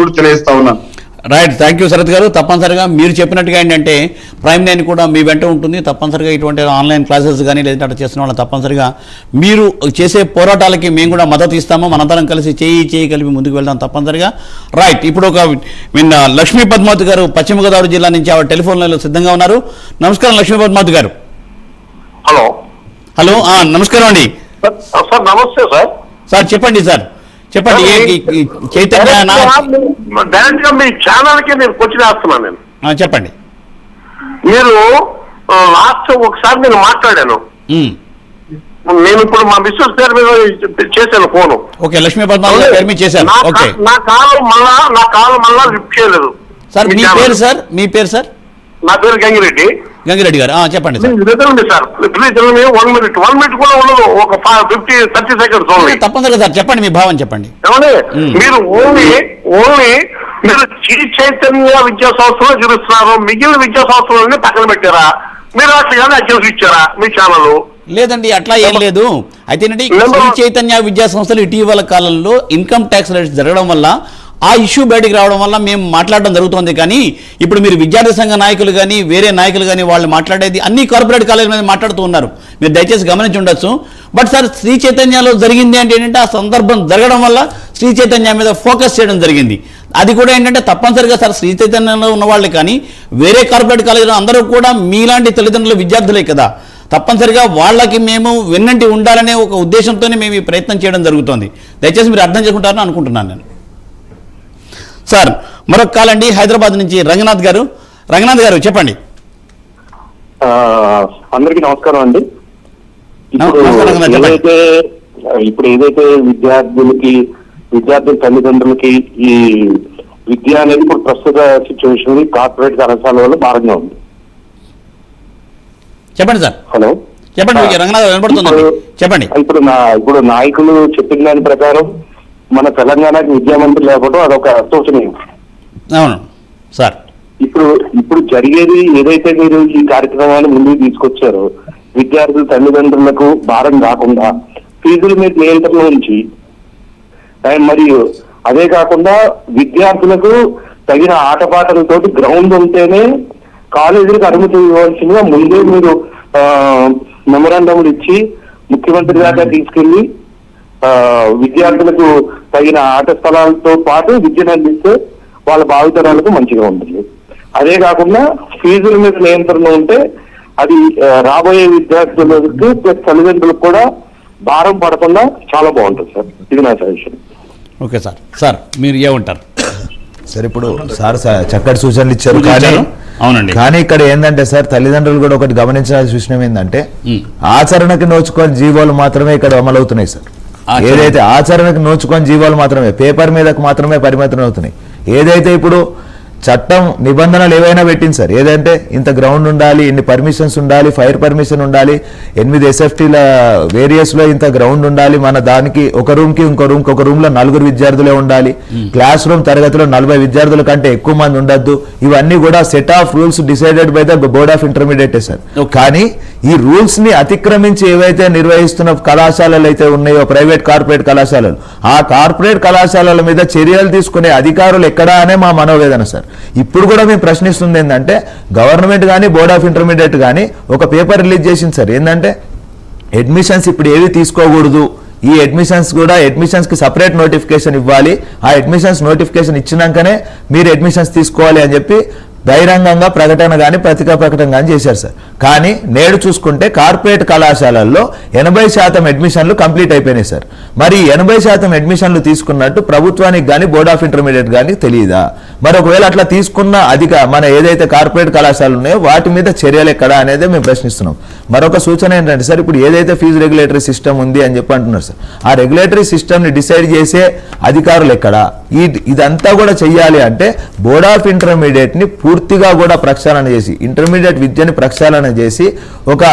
కూడా తెలియజేస్తా ఉన్నాను రైట్ థ్యాంక్ యూ శరత్ గారు. తప్పనిసరిగా మీరు చెప్పినట్టుగా ఏంటంటే ప్రైమ్ లైన్ కూడా మీ వెంట ఉంటుంది. తప్పనిసరిగా ఇటువంటి ఆన్లైన్ క్లాసెస్ కానీ లేదంటే అట్లా చేస్తున్న వాళ్ళని తప్పనిసరిగా మీరు చేసే పోరాటాలకి మేము కూడా మద్దతు ఇస్తాము. మనందరం కలిసి చేయి చేయి కలిపి ముందుకు వెళ్దాం తప్పనిసరిగా. రైట్ ఇప్పుడు ఒక నిన్న లక్ష్మీ పద్మావతి గారు పశ్చిమ గోదావరి జిల్లా నుంచి ఆవిడ టెలిఫోన్ లైన్లో సిద్ధంగా ఉన్నారు. నమస్కారం లక్ష్మీ పద్మావతి గారు. హలో. హలో ఆ, నమస్కారం అండి. సార్ నమస్తే సార్. సార్ చెప్పండి సార్. చెప్పండి చైతన్య నా- డైరెక్ట్గా మీ ఛానల్కి నేను క్వశ్చన్ వేస్తున్నాను నేను చెప్పండి. మీరు లాస్ట్ ఒకసారి నేను మాట్లాడాను. నేను ఇప్పుడు మా మిస్సెస్ పేరు మీద చేశాను ఫోను. ఓకే లక్ష్మీ పద్మావతి పేరు మీద చేశారు. నా కాలం మళ్ళా నా కాలం మళ్ళా లిఫ్ట్ చేయలేదు సార్ మీ. పేరు సార్? మీ పేరు సార్? నా పేరు గంగిరెడ్డి. గంగిరెడ్డి గారు. చెప్పండి sir. Sir. Please one minute one minute కూడా ఉండదు. ఒక ఫిఫ్టీ థర్టీ సెకండ్స్ ఓన్లీ తప్పనిసరిగా సార్ చెప్పండి మీ భావం చెప్పండి. ఏమండి. మీరు ఓన్లీ ఓన్లీ మీరు శ్రీ చైతన్య విద్యా సంస్థలో చూపిస్తున్నారు మిగిలిన విద్యా సంస్థలన్నీ పక్కన పెట్టారా? మీరు అట్లా అడ్జస్ట్ ఇచ్చారా మీ ఛానల్? లేదండి అట్లా ఏం లేదు. అయితే శ్రీ. చైతన్య విద్యా సంస్థలు ఇటీవల కాలంలో ఇన్కమ్ ట్యాక్స్ రేట్స్ జరగడం వల్ల ఆ ఇష్యూ బయటికి రావడం వల్ల మేము మాట్లాడడం జరుగుతుంది. కానీ ఇప్పుడు మీరు విద్యార్థి సంఘ నాయకులు కానీ వేరే నాయకులు కానీ వాళ్ళు మాట్లాడేది అన్ని కార్పొరేట్ కాలేజీల మీద మాట్లాడుతూ ఉన్నారు. మీరు దయచేసి గమనించి ఉండొచ్చు. బట్ సార్ శ్రీ చైతన్యలో జరిగింది అంటే ఏంటంటే ఆ సందర్భం జరగడం వల్ల శ్రీ చైతన్య మీద ఫోకస్ చేయడం జరిగింది. అది కూడా ఏంటంటే తప్పనిసరిగా సార్ శ్రీ చైతన్యంలో ఉన్న వాళ్ళు కానీ వేరే కార్పొరేట్ కాలేజీలో అందరూ కూడా మీలాంటి తల్లిదండ్రుల విద్యార్థులే కదా. తప్పనిసరిగా వాళ్ళకి మేము వెన్నంటి ఉండాలనే ఒక ఉద్దేశంతోనే మేము ఈ ప్రయత్నం చేయడం జరుగుతోంది. దయచేసి మీరు అర్థం చేసుకుంటారని అనుకుంటున్నాను నేను. సార్ మరొక కాల్ అండి. హైదరాబాద్ నుంచి రంగనాథ్ గారు. రంగనాథ్ గారు చెప్పండి. అందరికీ నమస్కారం అండి. ఏదైతే ఇప్పుడు ఏదైతే విద్యార్థులకి విద్యార్థుల తల్లిదండ్రులకి ఈ విద్య అనేది ఇప్పుడు ప్రస్తుత సిచ్యువేషన్ కార్పొరేట్ కళాశాల వల్ల భారంగా ఉంది. చెప్పండి సార్. హలో. చెప్పండి రంగనాథ్ చెప్పండి. ఇప్పుడు నా ఇప్పుడు నాయకులు చెప్పిన దాని ప్రకారం మన తెలంగాణకి విద్యామంత్రి లేకపోవడం అదొక శోచనీయం అవును సార్. ఇప్పుడు ఇప్పుడు జరిగేది ఏదైతే మీరు ఈ కార్యక్రమాన్ని ముందుకు తీసుకొచ్చారో విద్యార్థుల తల్లిదండ్రులకు భారం కాకుండా ఫీజుల మీద నియంత్రణ అండ్ మరియు అదే కాకుండా విద్యార్థులకు తగిన ఆటపాటలతోటి గ్రౌండ్ ఉంటేనే కాలేజీలకు అనుమతి ఇవ్వాల్సిందిగా ముందే మీరు మెమరాండములు ఇచ్చి ముఖ్యమంత్రి దాకా తీసుకెళ్ళి ఆ, విద్యార్థులకు తగిన ఆట స్థలాలతో పాటు విద్యను అందిస్తే వాళ్ళ భావితరాలకు మంచిగా ఉంటుంది అదే కాకుండా ఫీజుల మీద నియంత్రణ ఉంటే అది రాబోయే విద్యార్థులకు ప్లస్ తల్లిదండ్రులకు కూడా భారం పడకుండా చాలా బాగుంటుంది సార్ ఇది నా సజెషన్ ఓకే సార్ సార్ మీరు ఏమంటారు సార్ ఇప్పుడు సార్ చక్కటి సూచనలు ఇచ్చారు కానీ? అవునండి. కానీ ఇక్కడ ఏంటంటే సార్ తల్లిదండ్రులు కూడా ఒకటి గమనించాల్సిన విషయం ఏంటంటే. ఆచరణకి నోచుకొని జీవోలు మాత్రమే ఇక్కడ అమలవుతున్నాయి సార్. ఏదైతే ఆచరణకి నోచుకొని జీవోలు మాత్రమే పేపర్ మీదకు మాత్రమే పరిమితం అవుతున్నాయి. ఏదైతే ఇప్పుడు చట్టం నిబంధనలు ఏవైనా పెట్టింది సార్ ఏదంటే ఇంత గ్రౌండ్ ఉండాలి ఇన్ని పర్మిషన్స్ ఉండాలి ఫైర్ పర్మిషన్ ఉండాలి ఎనిమిది ఎస్ఎఫ్టీల వేరియస్లో ఇంత గ్రౌండ్ ఉండాలి మన దానికి ఒక రూమ్కి ఇంకో రూమ్కి ఒక రూమ్లో నలుగురు విద్యార్థులే ఉండాలి క్లాస్ రూమ్ తరగతిలో నలభై విద్యార్థుల కంటే ఎక్కువ మంది ఉండొద్దు ఇవన్నీ కూడా set of rules decided by the board of intermediate sir. కానీ ఈ రూల్స్ని అతిక్రమించి ఏవైతే నిర్వహిస్తున్న కళాశాలలు అయితే ఉన్నాయో ప్రైవేట్ కార్పొరేట్ కళాశాలలు ఆ కార్పొరేట్ కళాశాలల మీద చర్యలు తీసుకునే అధికారులు ఎక్కడా అనే మా మనోవేదన సార్. ఇప్పుడు కూడా మేము ప్రశ్నిస్తుంది ఏంటంటే గవర్నమెంట్ కానీ బోర్డ్ ఆఫ్ ఇంటర్మీడియట్ కానీ ఒక పేపర్ రిలీజ్ చేసింది సార్. ఏంటంటే అడ్మిషన్స్ ఇప్పుడు ఏవి తీసుకోకూడదు. ఈ అడ్మిషన్స్ కూడా అడ్మిషన్స్కి సపరేట్ నోటిఫికేషన్ ఇవ్వాలి. ఆ అడ్మిషన్స్ నోటిఫికేషన్ ఇచ్చినాకనే మీరు అడ్మిషన్స్ తీసుకోవాలి అని చెప్పి బహిరంగంగా ప్రకటన కానీ పత్రికా ప్రకటన కానీ చేశారు సార్. కానీ నేడు చూసుకుంటే కార్పొరేట్ కళాశాలల్లో ఎనభై శాతం అడ్మిషన్లు కంప్లీట్ అయిపోయినాయి సార్. మరి ఎనభై శాతం అడ్మిషన్లు తీసుకున్నట్టు ప్రభుత్వానికి కానీ బోర్డ్ ఆఫ్ ఇంటర్మీడియట్ కానీ తెలియదా మరి ఒకవేళ అట్లా తీసుకున్న అధిక మన ఏదైతే కార్పొరేట్ కళాశాలలు ఉన్నాయో వాటి మీద చర్యలు ఎక్కడ అనేది మేము ప్రశ్నిస్తున్నాం. మరొక సూచన ఏంటంటే సార్ ఇప్పుడు ఏదైతే ఫీజు రెగ్యులేటరీ సిస్టమ్ ఉంది అని చెప్పి అంటున్నారు సార్. ఆ రెగ్యులేటరీ సిస్టమ్ని డిసైడ్ చేసే అధికారులు ఎక్కడ? ఈ ఇదంతా కూడా చెయ్యాలి అంటే బోర్డ్ ఆఫ్ ఇంటర్మీడియట్ని పూర్తిగా కూడా ప్రక్షాళన చేసి ఇంటర్మీడియట్ విద్యని ప్రక్షాళన చేసి ఒక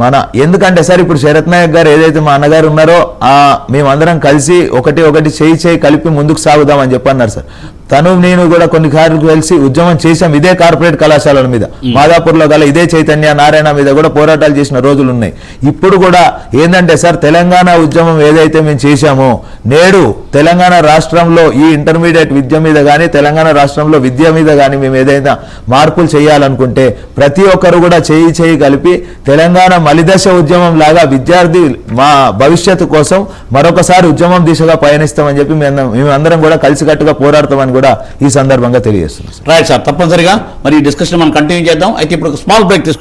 మన ఎందుకంటే సార్ ఇప్పుడు శరత్ నాయక్ గారు ఏదైతే మా అన్నగారు ఉన్నారో ఆ మేమందరం కలిసి ఒకటి ఒకటి చేయి చేయి కలిపి ముందుకు సాగుదాం అని సార్. తను నేను కూడా కొన్ని కార్లు కలిసి ఉద్యమం చేశాం. ఇదే కార్పొరేట్ కళాశాలల మీద. మాదాపూర్లో గల ఇదే చైతన్య నారాయణ మీద కూడా పోరాటాలు చేసిన రోజులు ఉన్నాయి ఇప్పుడు కూడా ఏంటంటే సార్ తెలంగాణ ఉద్యమం ఏదైతే మేము చేశామో నేడు తెలంగాణ రాష్ట్రంలో ఈ ఇంటర్మీడియట్ విద్య మీద కానీ తెలంగాణ రాష్ట్రంలో విద్య మీద కానీ మేము ఏదైనా మార్పులు చేయాలనుకుంటే ప్రతి ఒక్కరు కూడా చేయి చేయి కలిపి తెలంగాణ మలిదశ ఉద్యమం లాగా విద్యార్థి మా భవిష్యత్తు కోసం మరొకసారి ఉద్యమం దిశగా పయనిస్తామని చెప్పి మేము మేమందరం కూడా కలిసికట్టుగా పోరాడతామని కూడా ఈ సందర్భంగా తెలియజేస్తున్నాం రైట్ సార్ తప్పనిసరిగా మరి ఈ డిస్కషన్ మనం కంటిన్యూ చేద్దాం. అయితే ఇప్పుడు స్మాల్ బ్రేక్ తీసుకుందాం.